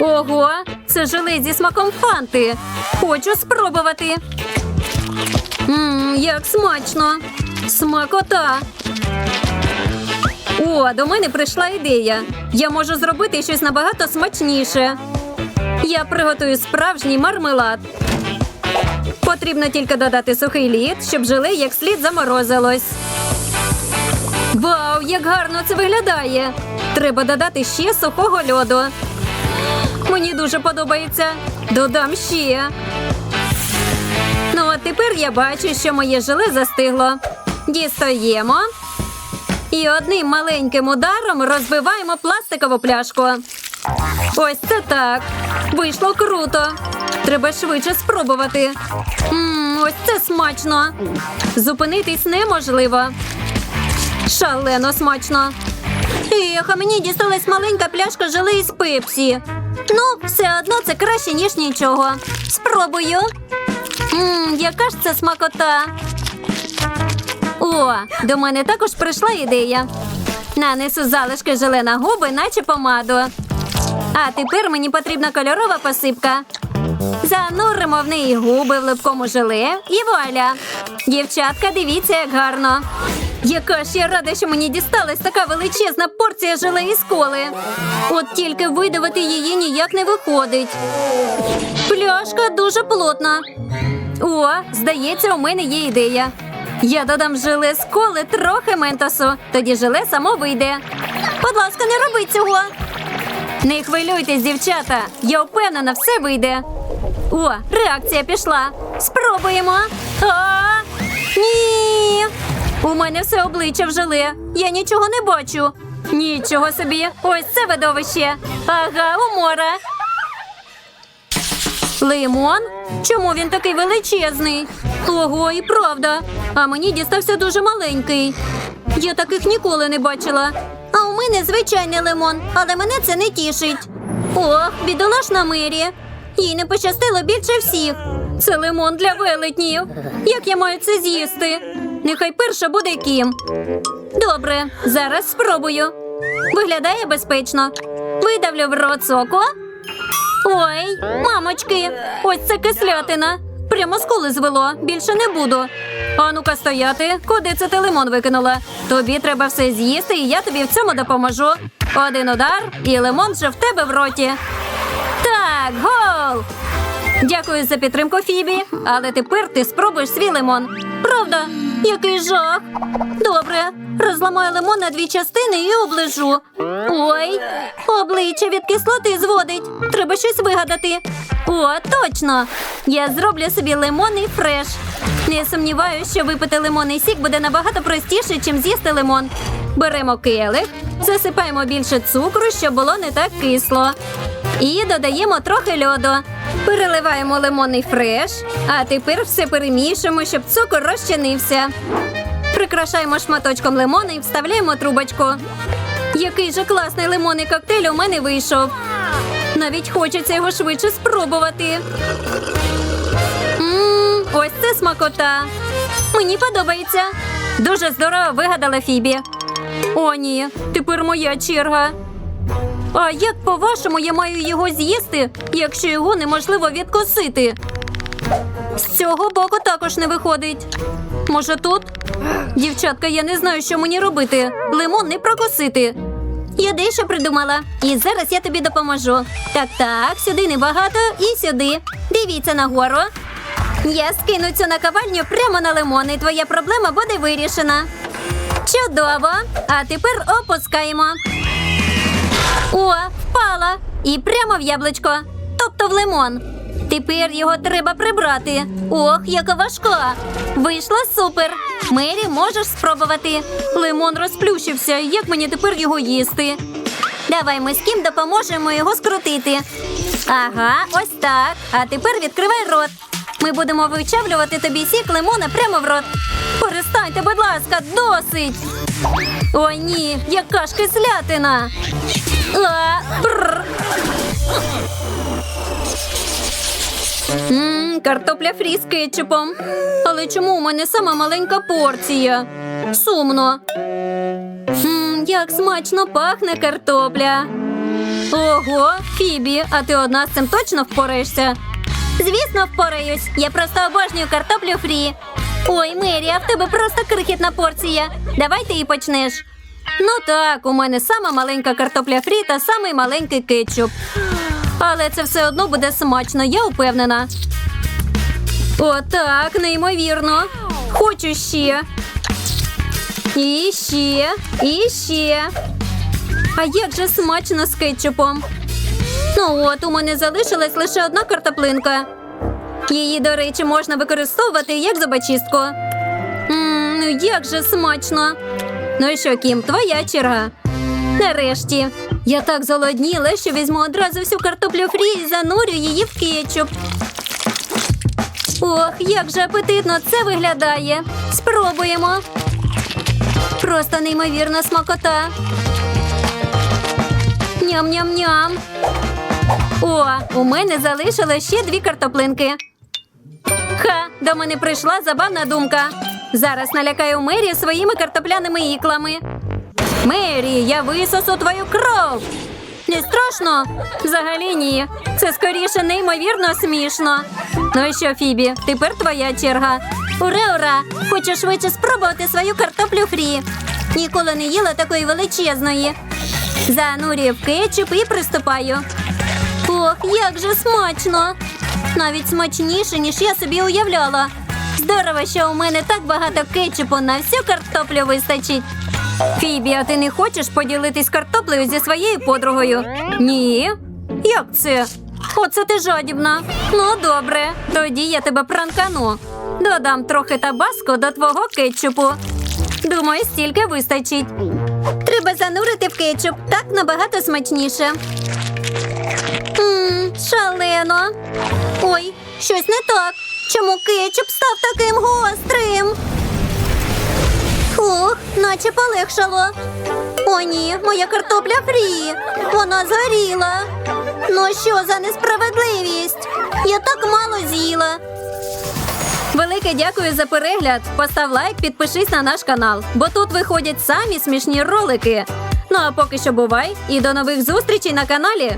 Ого, це желе зі смаком фанти. Хочу спробувати. Ммм, як смачно. Смакота. О, до мене прийшла ідея. Я можу зробити щось набагато смачніше. Я приготую справжній мармелад. Потрібно тільки додати сухий лід, щоб желе як слід заморозилось. Вау, як гарно це виглядає! Треба додати ще сухого льоду. Мені дуже подобається. Додам ще. Ну, а тепер я бачу, що моє желе застигло. Дістаємо. І одним маленьким ударом розбиваємо пластикову пляшку. Ось це так. Вийшло круто. Треба швидше спробувати. Мм, ось це смачно. Зупинитись неможливо. Шалено смачно. Ех, а мені дісталась маленька пляшка желе із пепсі. Ну, все одно це краще, ніж нічого. Спробую. Мм, яка ж це смакота. О, до мене також прийшла ідея. Нанесу залишки желе на губи, наче помаду. А тепер мені потрібна кольорова посипка. Зануримо в неї губи в липкому желе і вуаля. Дівчатка, дивіться, як гарно. Яка ж я рада, що мені дісталась така величезна порція желе із коли. От тільки видавити її ніяк не виходить. Пляшка дуже плотна. О, здається, у мене є ідея. Я додам желе з трохи ментосу, тоді желе само вийде. Будь ласка, не робіть цього. Не хвилюйтесь, дівчата. Я впевнена, все вийде. О, реакція пішла. Спробуємо. А, ні. У мене все обличчя в. Я нічого не бачу. Нічого собі. Ось це видовище. Ага, умора. Лимон? Чому він такий величезний? Ого, і правда. А мені дістався дуже маленький. Я таких ніколи не бачила. А у мене звичайний лимон, але мене це не тішить. Ох, бідолашна Мері. Їй не пощастило більше всіх. Це лимон для велетнів. Як я маю це з'їсти? Нехай перша буде кім. Добре, зараз спробую. Виглядає безпечно. Видавлю в рот соку. Ой, мамочки, ось це кислятина. Прямо скули звело, більше не буду. А ну-ка стояти, куди це ти лимон викинула? Тобі треба все з'їсти, і я тобі в цьому допоможу. Один удар, і лимон вже в тебе в роті. Так, гол! Дякую за підтримку, Фібі. Але тепер ти спробуєш свій лимон. Правда? Який жах. Добре, розламаю лимон на дві частини і оближу. Ой, обличчя від кислоти зводить. Треба щось вигадати. О, точно! Я зроблю собі лимонний фреш. Не сумніваюся, що випити лимонний сік буде набагато простіше, чим з'їсти лимон. Беремо келих, засипаємо більше цукру, щоб було не так кисло. І додаємо трохи льоду. Переливаємо лимонний фреш, а тепер все перемішуємо, щоб цукор розчинився. Прикрашаємо шматочком лимона і вставляємо трубочку. Який же класний лимонний коктейль у мене вийшов. Навіть хочеться його швидше спробувати. Мм, ось це смакота. Мені подобається. Дуже здорово вигадала Фібі. О, ні, тепер моя черга. А як по-вашому я маю його з'їсти, якщо його неможливо відкосити? З цього боку також не виходить. Може тут? Дівчатка, я не знаю, що мені робити. Лимон не прокосити. Я дещо придумала, і зараз я тобі допоможу. Так, так, сюди небагато і сюди. Дивіться нагору. Я скину цю наковальню прямо на лимон, і твоя проблема буде вирішена. Чудово! А тепер опускаємо. О, впала. І прямо в яблучко. Тобто в лимон. Тепер його треба прибрати. Ох, яка важка. Вийшло супер. Мері, можеш спробувати. Лимон розплющився. Як мені тепер його їсти? Давай ми з ким допоможемо його скрутити. Ага, ось так. А тепер відкривай рот. Ми будемо вичавлювати тобі сік лимона прямо в рот. Перестаньте, будь ласка, досить. О, ні, яка ж кислятина. А, бррр. Мм, картопля фрі з кетчупом. Але чому у мене сама маленька порція? Сумно. Мм, як смачно пахне картопля. Ого, Фібі, а ти одна з цим точно впораєшся? Звісно, впораюсь. Я просто обожнюю картоплю фрі. Ой, Мері, а в тебе просто крихітна порція. Давай ти і почнеш. Ну так, у мене сама маленька картопля фрі та самий маленький кетчуп. Але це все одно буде смачно, я впевнена. Отак, неймовірно. Хочу ще. І ще, і ще. А як же смачно з кетчупом. Ну от, у мене залишилась лише одна картоплинка. Її, до речі, можна використовувати як зубочистку. Мм, ну як же смачно. Ну і що, Кім, твоя черга. Нарешті. Я так зголодніла, що візьму одразу всю картоплю фрі і занурю її в кетчуп. Ох, як же апетитно це виглядає. Спробуємо. Просто неймовірна смакота. Ням-ням-ням. О, у мене залишилось ще дві картоплинки. Ха, до мене прийшла забавна думка. Зараз налякаю Мері своїми картопляними іклами. Мері, я висосу твою кров. Не страшно? Взагалі ні. Це скоріше неймовірно смішно. Ну що, Фібі, тепер твоя черга. Ура, ура! Хочу швидше спробувати свою картоплю фрі. Ніколи не їла такої величезної. Занурюю в кетчуп і приступаю. Ох, як же смачно! Навіть смачніше, ніж я собі уявляла. Здорово, що у мене так багато кетчупу на всю картоплю вистачить. Фібі, а ти не хочеш поділитись картоплею зі своєю подругою? Ні. Як це? Оце ти жадібна. Ну, добре, тоді я тебе пранкану. Додам трохи табаско до твого кетчупу. Думаю, стільки вистачить. Треба занурити в кетчуп. Так набагато смачніше. Шалено. Ой, щось не так. Чому кетчуп став таким гострим? Фух, наче полегшало. О, ні, моя картопля фрі. Вона згоріла. Ну що за несправедливість? Я так мало з'їла. Велике дякую за перегляд. Постав лайк, підпишись на наш канал, бо тут виходять самі смішні ролики. Ну а поки що бувай і до нових зустрічей на каналі.